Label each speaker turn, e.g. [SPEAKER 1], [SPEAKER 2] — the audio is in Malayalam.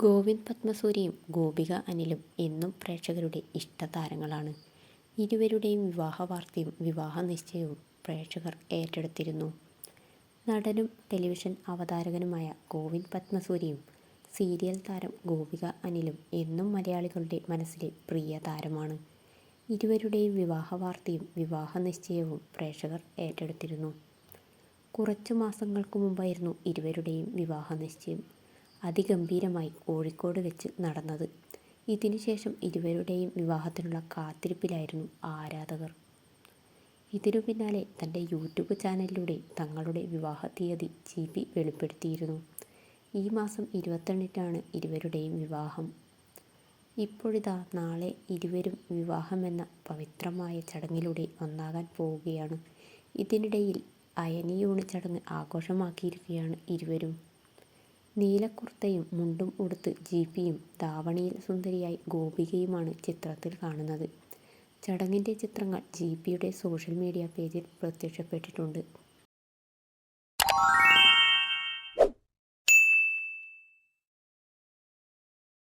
[SPEAKER 1] ഗോവിന്ദ് പത്മസൂരിയും ഗോപിക അനിലും എന്നും പ്രേക്ഷകരുടെ ഇഷ്ടതാരങ്ങളാണ്. ഇരുവരുടെയും വിവാഹ വാർത്തയും വിവാഹ നിശ്ചയവും പ്രേക്ഷകർ ഏറ്റെടുത്തിരുന്നു. നടനും ടെലിവിഷൻ അവതാരകനുമായ ഗോവിന്ദ് പത്മസൂരിയും സീരിയൽ താരം ഗോപിക അനിലും എന്നും മലയാളികളുടെ മനസ്സിലെ പ്രിയ താരമാണ്. ഇരുവരുടെയും വിവാഹ വാർത്തയും വിവാഹ നിശ്ചയവും പ്രേക്ഷകർ ഏറ്റെടുത്തിരുന്നു. കുറച്ചു മാസങ്ങൾക്ക് മുമ്പായിരുന്നു ഇരുവരുടെയും വിവാഹ നിശ്ചയം അതിഗംഭീരമായി കോഴിക്കോട് വെച്ച് നടന്നത്. ഇതിനുശേഷം ഇരുവരുടെയും വിവാഹത്തിനുള്ള കാത്തിരിപ്പിലായിരുന്നു ആരാധകർ. ഇതിനു പിന്നാലെ തന്റെ യൂട്യൂബ് ചാനലിലൂടെ തങ്ങളുടെ വിവാഹ തീയതി ജി പി വെളിപ്പെടുത്തിയിരുന്നു. ഈ മാസം ഇരുപത്തെണ്ണിട്ടാണ് ഇരുവരുടെയും വിവാഹം. ഇപ്പോഴിതാ നാളെ ഇരുവരും വിവാഹമെന്ന പവിത്രമായ ചടങ്ങിലൂടെ ഒന്നാകാൻ പോവുകയാണ്. ഇതിനിടയിൽ അയനിയൂണ് ചടങ്ങ് ആഘോഷമാക്കിയിരിക്കുകയാണ് ഇരുവരും. നീലക്കുർത്തയും മുണ്ടും ഉടുത്ത് ജീപ്പിയും പിയും ധാവണിയിൽ സുന്ദരിയായി ഗോപികയുമാണ് ചിത്രത്തിൽ കാണുന്നത്. ചടങ്ങിന്റെ ചിത്രങ്ങൾ ജീപ്പിയുടെ പിയുടെ സോഷ്യൽ മീഡിയ പേജിൽ പ്രത്യക്ഷപ്പെട്ടിട്ടുണ്ട്.